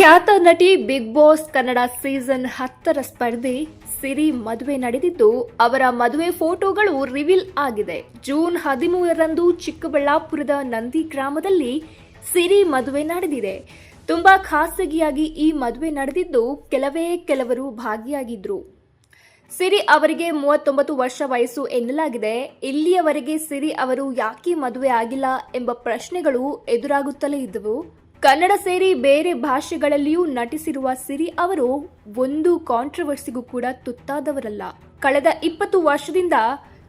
ಖ್ಯಾತ ನಟಿ big boss Kannada season ಹತ್ತರ ಸ್ಪರ್ಧೆ ಸಿರಿ ಮದುವೆ ನಡೆದಿದ್ದು, ಅವರ ಮದುವೆ ಫೋಟೋಗಳು ರಿವೀಲ್ ಆಗಿದೆ. ಜೂನ್ ಹದಿಮೂರರಂದು ಚಿಕ್ಕಬಳ್ಳಾಪುರದ ನಂದಿ ಗ್ರಾಮದಲ್ಲಿ ಸಿರಿ ಮದುವೆ ನಡೆದಿದೆ. ತುಂಬಾ ಖಾಸಗಿಯಾಗಿ ಈ ಮದುವೆ ನಡೆದಿದ್ದು, ಕೆಲವೇ ಕೆಲವರು ಭಾಗಿಯಾಗಿದ್ರು. ಸಿರಿ ಅವರಿಗೆ ಮೂವತ್ತೊಂಬತ್ತು ವರ್ಷ ವಯಸ್ಸು ಎನ್ನಲಾಗಿದೆ. ಇಲ್ಲಿಯವರೆಗೆ ಸಿರಿ ಅವರು ಯಾಕೆ ಮದುವೆ ಆಗಿಲ್ಲ ಎಂಬ ಪ್ರಶ್ನೆಗಳು ಎದುರಾಗುತ್ತಲೇ ಇದ್ದವು. ಕನ್ನಡ ಸೇರಿ ಬೇರೆ ಭಾಷೆಗಳಲ್ಲಿಯೂ ನಟಿಸಿರುವ ಸಿರಿ ಅವರು ಒಂದು ಕಾಂಟ್ರವರ್ಸಿಗೂ ಕೂಡ ತುತ್ತಾದವರಲ್ಲ. ಕಳೆದ ಇಪ್ಪತ್ತು ವರ್ಷದಿಂದ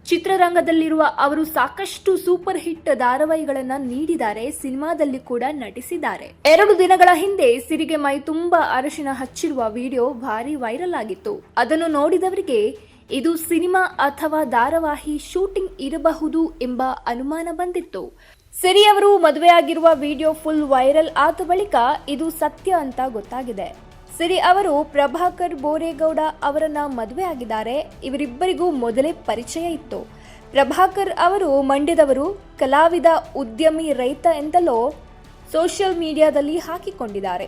ಚಿತ್ರರಂಗದಲ್ಲಿರುವ ಅವರು ಸಾಕಷ್ಟು ಸೂಪರ್ ಹಿಟ್ ಧಾರಾವಾಹಿಗಳನ್ನ ನೀಡಿದ್ದಾರೆ, ಸಿನಿಮಾದಲ್ಲಿ ಕೂಡ ನಟಿಸಿದ್ದಾರೆ. ಎರಡು ದಿನಗಳ ಹಿಂದೆ ಸಿರಿಗೆ ಮೈ ತುಂಬಾ ಅರಶಿನ ಹಚ್ಚಿರುವ ವಿಡಿಯೋ ಭಾರಿ ವೈರಲ್ ಆಗಿತ್ತು. ಅದನ್ನು ನೋಡಿದವರಿಗೆ, ಇದು ಸಿನಿಮಾ ಅಥವಾ ಧಾರಾವಾಹಿ ಶೂಟಿಂಗ್ ಇರಬಹುದು ಎಂಬ ಅನುಮಾನ ಬಂದಿತ್ತು. ಸಿರಿ ಅವರು ಮದುವೆಯಾಗಿರುವ ವಿಡಿಯೋ ಫುಲ್ ವೈರಲ್ ಆದ ಬಳಿಕ ಇದು ಸತ್ಯ ಅಂತ ಗೊತ್ತಾಗಿದೆ. ಸಿರಿ ಅವರು ಪ್ರಭಾಕರ್ ಬೋರೇಗೌಡ ಅವರನ್ನ ಮದುವೆ ಆಗಿದ್ದಾರೆ ಇವರಿಬ್ಬರಿಗೂ ಮೊದಲೇ ಪರಿಚಯ ಇತ್ತು. ಪ್ರಭಾಕರ್ ಅವರು ಮಂಡ್ಯದವರು, ಕಲಾವಿದ, ಉದ್ಯಮಿ, ರೈತ ಎಂದಲೋ ಸೋಷಿಯಲ್ ಮೀಡಿಯಾದಲ್ಲಿ ಹಾಕಿಕೊಂಡಿದ್ದಾರೆ.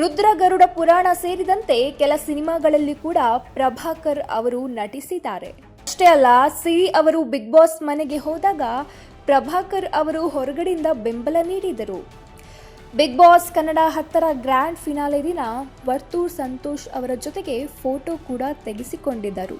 ರುದ್ರ ಗರುಡ ಪುರಾಣ ಸೇರಿದಂತೆ ಕೆಲ ಸಿನಿಮಾಗಳಲ್ಲಿ ಕೂಡ ಪ್ರಭಾಕರ್ ಅವರು ನಟಿಸಿದ್ದಾರೆ. ಅಷ್ಟೇ ಅಲ್ಲ, ಸಿರಿ ಅವರು ಬಿಗ್ ಬಾಸ್ ಮನೆಗೆ ಹೋದಾಗ ಪ್ರಭಾಕರ್ ಅವರು ಹೊರಗಡೆಯಿಂದ ಬೆಂಬಲ ನೀಡಿದರು. ಬಿಗ್ ಬಾಸ್ ಕನ್ನಡ ಹತ್ತರ ಗ್ರ್ಯಾಂಡ್ ಫಿನಾಲೆ ದಿನ ವರ್ತೂರ್ ಸಂತೋಷ್ ಅವರ ಜೊತೆಗೆ ಫೋಟೋ ಕೂಡ ತೆಗೆಸಿಕೊಂಡಿದ್ದರು.